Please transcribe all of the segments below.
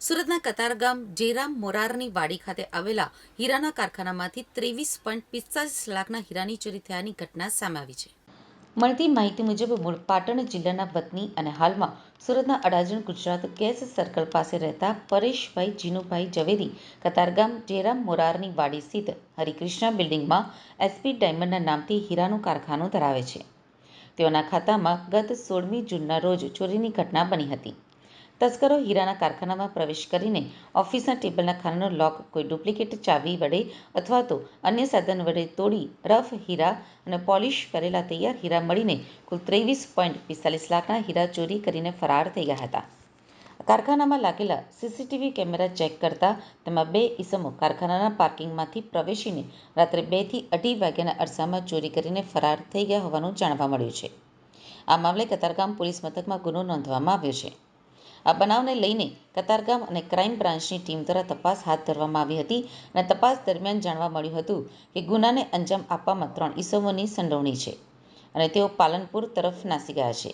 સુરતના કતારગામ જેરામ મોરારની વાડી ખાતે આવેલા હીરાના કારખાનામાંથી ત્રેવીસ પોઈન્ટ પિસ્તાલીસ લાખના હીરાની ચોરી થયાની ઘટના સામે આવી છે. મળતી માહિતી મુજબ, મૂળ પાટણ જિલ્લાના વતની અને હાલમાં સુરતના અડાજણ ગુજરાત ગેસ સર્કલ પાસે રહેતા પરેશભાઈ જીનુભાઈ ઝવેરી કતારગામ જેરામ મોરારની વાડી સ્થિત હરિકૃષ્ણા બિલ્ડિંગમાં એસપી ડાયમંડના નામથી હીરાનું કારખાનું ધરાવે છે. તેઓના ખાતામાં ગત સોળમી જૂનના રોજ ચોરીની ઘટના બની હતી. તસ્કરો હીરાના કારખાનામાં પ્રવેશ કરીને ઓફિસના ટેબલના ખાનાનો લોક, કોઈ ડુપ્લિકેટ ચાવી વડે અથવા તો અન્ય સાધન વડે તોડી રફ હીરા અને પોલિશ કરેલા તૈયાર હીરા મળીને કુલ ત્રેવીસ પોઈન્ટ પિસ્તાલીસ લાખના હીરા ચોરી કરીને ફરાર થઈ ગયા હતા. કારખાનામાં લાગેલા સીસીટીવી કેમેરા ચેક કરતા તેમાં બે ઈસમો કારખાનાના પાર્કિંગમાંથી પ્રવેશીને રાત્રે બેથી અઢી વાગ્યાના અરસામાં ચોરી કરીને ફરાર થઈ ગયા હોવાનું જાણવા મળ્યું છે. આ મામલે કતારગામ પોલીસ મથકમાં ગુનો નોંધવામાં આવ્યો છે. આ બનાવને લઈને કતારગામ અને ક્રાઇમ બ્રાન્ચની ટીમ દ્વારા તપાસ હાથ ધરવામાં આવી હતી અને તપાસ દરમિયાન જાણવા મળ્યું હતું કે ગુનાને અંજામ આપવામાં ત્રણ ઈસમોની સંડોવણી છે અને તેઓ પાલનપુર તરફ નાસી ગયા છે.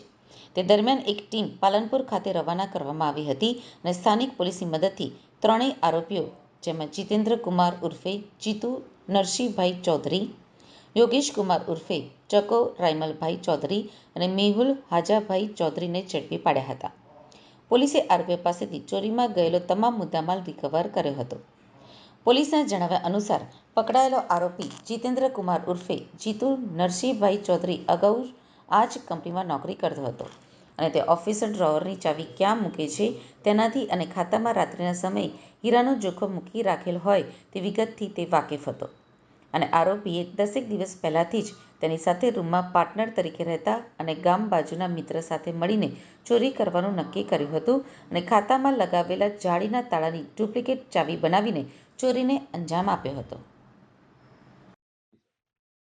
તે દરમિયાન એક ટીમ પાલનપુર ખાતે રવાના કરવામાં આવી હતી અને સ્થાનિક પોલીસની મદદથી ત્રણેય આરોપીઓ જેમાં જીતેન્દ્ર કુમાર ઉર્ફે જીતુ નરસિંહભાઈ ચૌધરી, યોગેશ કુમાર ઉર્ફે ચકો રાયમલભાઈ ચૌધરી અને મેહુલ હાજાભાઈ ચૌધરીને ઝડપી પાડ્યા હતા. પોલીસે આરોપી પાસેથી ચોરીમાં ગયેલો તમામ મુદ્દામાલ રિકવર કર્યો હતો. પોલીસના જણાવ્યા અનુસાર, પકડાયેલો આરોપી જીતેન્દ્ર કુમાર ઉર્ફે જીતુ નરસિંહભાઈ ચૌધરી અગાઉ આ જ કંપનીમાં નોકરી કરતો હતો અને તે ઓફિસર ડ્રોવરની ચાવી ક્યાં મૂકે છે, તેનાથી અને ખાતામાં રાત્રિના સમયે હીરાનો જોખમ મૂકી રાખેલ હોય તે વિગતથી તે વાકેફ હતો. અને આરોપીએ દસેક દિવસ પહેલાથી જ તેની સાથે રૂમમાં પાર્ટનર તરીકે રહેતા અને ગામ બાજુના મિત્ર સાથે મળીને ચોરી કરવાનું નક્કી કર્યું હતું અને ખાતામાં લગાવેલા જાળીના તાળાની ડુપ્લિકેટ ચાવી બનાવીને ચોરીને અંજામ આપ્યો હતો.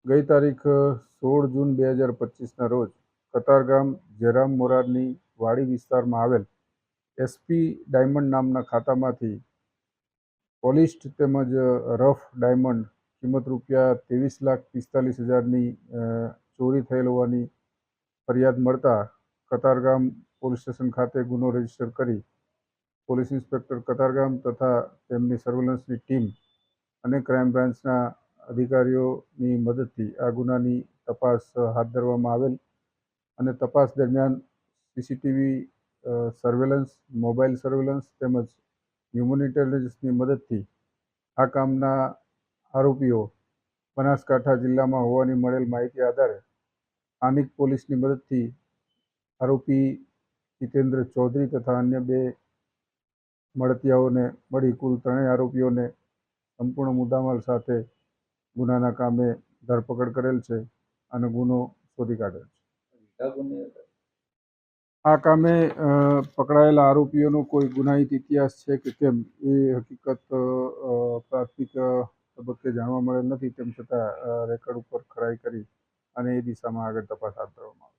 ગઈ તારીખ સોળ જૂન બે હજાર પચીસના રોજ કતારગામ જેરામ મોરારની વાડી વિસ્તારમાં આવેલ એસપી ડાયમંડ નામના ખાતામાંથી પોલિસ્ડ તેમજ રફ ડાયમંડ કિંમત રૂપિયા ત્રેવીસ લાખ પિસ્તાલીસ હજારની ચોરી થયેલ હોવાની ફરિયાદ મળતા કતારગામ પોલીસ સ્ટેશન ખાતે ગુનો રજિસ્ટર કરી પોલીસ ઇન્સ્પેક્ટર કતારગામ તથા તેમની સર્વેલન્સની ટીમ અને ક્રાઇમ બ્રાન્ચના અધિકારીઓની મદદથી આ ગુનાની તપાસ હાથ ધરવામાં આવેલ અને તપાસ દરમિયાન સીસીટીવી સર્વેલન્સ મોબાઈલ સર્વેલન્સ તેમજ હ્યુમન ઇન્ટેલિજન્સની મદદથી આ કામના આરોપીઓ બનાસકાંઠા જિલ્લામાં હોવાની મળેલ માહિતી આધારે સ્થાનિક પોલીસની મદદથી આરોપી જીતેન્દ્ર ચૌધરી તથા અન્ય બે મળતિયાઓને મળી કુલ ત્રણેય આરોપીઓને સંપૂર્ણ મુદ્દામાલ સાથે ગુનાના કામે ધરપકડ કરેલ છે અને ગુનો શોધી કાઢેલ છે. આ કામે પકડાયેલા આરોપીઓનો કોઈ ગુનાહિત ઇતિહાસ છે કે કેમ? એ હકીકત પ્રાથમિક તબક્કે જાણવા મળેલ નથી, તેમ છતાં રેકર્ડ ઉપર ખરાઈ કરી અને એ દિશામાં આગળ તપાસ હાથ ધરવામાં આવશે